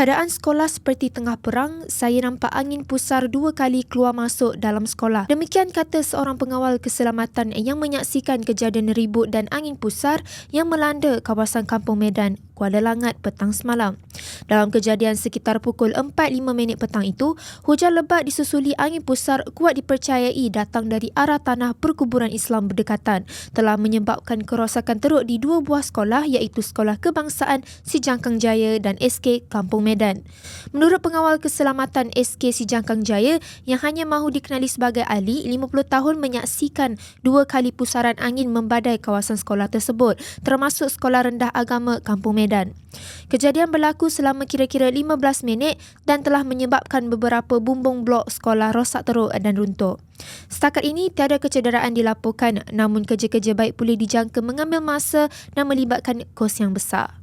Keadaan sekolah seperti tengah perang, saya nampak angin pusar dua kali keluar masuk dalam sekolah. Demikian kata seorang pengawal keselamatan yang menyaksikan kejadian ribut dan angin pusar yang melanda kawasan Kampung Medan, Kuala Langat petang semalam. Dalam kejadian sekitar pukul 4.05 minit petang itu, hujan lebat disusuli angin pusar kuat dipercayai datang dari arah tanah perkuburan Islam berdekatan telah menyebabkan kerosakan teruk di dua buah sekolah iaitu Sekolah Kebangsaan Si Jangkang Jaya dan SK Kampung Medan. Menurut pengawal keselamatan SK Sijangkang Jaya yang hanya mahu dikenali sebagai Ali, 50 tahun menyaksikan dua kali pusaran angin membadai kawasan sekolah tersebut, termasuk Sekolah Rendah Agama Kampung Medan. Kejadian berlaku selama kira-kira 15 minit dan telah menyebabkan beberapa bumbung blok sekolah rosak teruk dan runtuh. Setakat ini tiada kecederaan dilaporkan namun kerja-kerja baik boleh dijangka mengambil masa dan melibatkan kos yang besar.